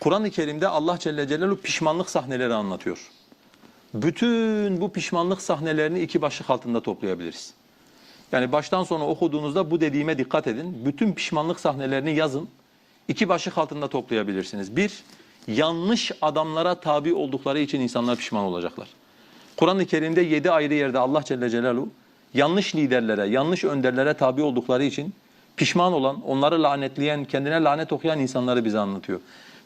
Kur'an-ı Kerim'de Allah Celle Celaluhu pişmanlık sahneleri anlatıyor. Bütün bu pişmanlık sahnelerini iki başlık altında toplayabiliriz. Yani baştan sona okuduğunuzda bu dediğime dikkat edin. Bütün pişmanlık sahnelerini yazın. İki başlık altında toplayabilirsiniz. Bir, yanlış adamlara tabi oldukları için insanlar pişman olacaklar. Kur'an-ı Kerim'de yedi ayrı yerde Allah Celle Celaluhu yanlış liderlere, yanlış önderlere tabi oldukları için pişman olan, onları lanetleyen, kendine lanet okuyan insanları bize anlatıyor.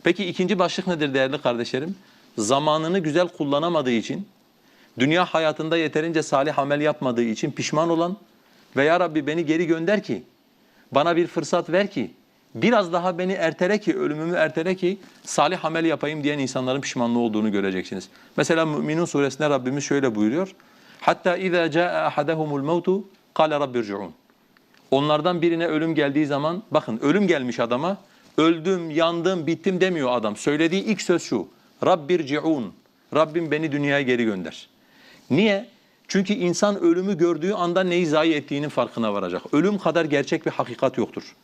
Peki ikinci başlık nedir değerli kardeşlerim? Zamanını güzel kullanamadığı için, dünya hayatında yeterince salih amel yapmadığı için pişman olan ve ya Rabbi beni geri gönder ki, bana bir fırsat ver ki, biraz daha beni ertele ki, ölümümü ertele ki salih amel yapayım diyen insanların pişmanlığı olduğunu göreceksiniz. Mesela Müminun suresinde Rabbimiz şöyle buyuruyor. Hatta iza caa ahaduhumul mautu qala rabbirciun. Onlardan birine ölüm geldiği zaman bakın ölüm gelmiş adama öldüm, yandım, bittim demiyor adam. Söylediği ilk söz şu. Rabbirciun. Rabbim beni dünyaya geri gönder. Niye? Çünkü insan ölümü gördüğü anda neyi zayi ettiğinin farkına varacak. Ölüm kadar gerçek bir hakikat yoktur.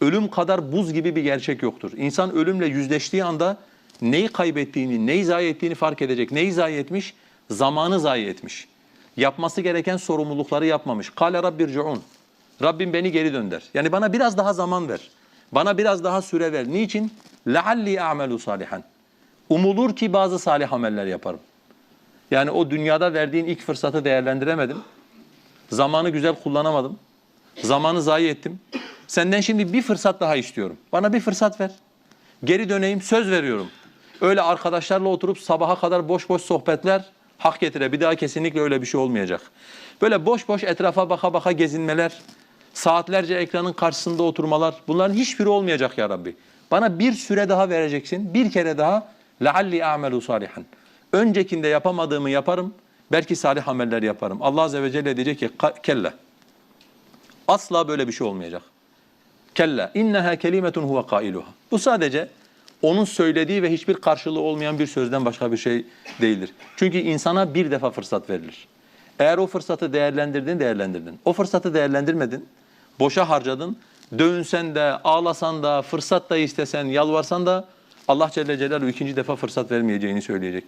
Ölüm kadar buz gibi bir gerçek yoktur. İnsan ölümle yüzleştiği anda neyi kaybettiğini, neyi zayi ettiğini fark edecek. Neyi zayi etmiş? Zamanı zayi etmiş. Yapması gereken sorumlulukları yapmamış. Kale rabbirciun. Rabbim beni geri dönder. Yani bana biraz daha zaman ver. Bana biraz daha süre ver. Niçin? لَعَلِّي أَعْمَلُ salihan. Umulur ki bazı salih ameller yaparım. Yani o dünyada verdiğin ilk fırsatı değerlendiremedim. Zamanı güzel kullanamadım. Zamanı zayi ettim. Senden şimdi bir fırsat daha istiyorum. Bana bir fırsat ver. Geri döneyim, söz veriyorum. Öyle arkadaşlarla oturup sabaha kadar boş boş sohbetler hak getire. Bir daha kesinlikle öyle bir şey olmayacak. Böyle boş boş etrafa baka baka gezinmeler, saatlerce ekranın karşısında oturmalar bunların hiçbiri olmayacak ya Rabbi. Bana bir süre daha vereceksin. Bir kere daha لَعَلِّي أَعْمَلُ salihan. Öncekinde yapamadığımı yaparım. Belki salih ameller yaparım. Allah Azze ve Celle diyecek ki kelle. Asla böyle bir şey olmayacak. Kella inneha kelimetun huve kailuha. Bu sadece onun söylediği ve hiçbir karşılığı olmayan bir sözden başka bir şey değildir. Çünkü insana bir defa fırsat verilir. Eğer o fırsatı değerlendirdin, değerlendirdin. O fırsatı değerlendirmedin, boşa harcadın. Dövünsen de, ağlasan da, fırsat da istesen, yalvarsan da Allah Celle Celaluhu ikinci defa fırsat vermeyeceğini söyleyecek.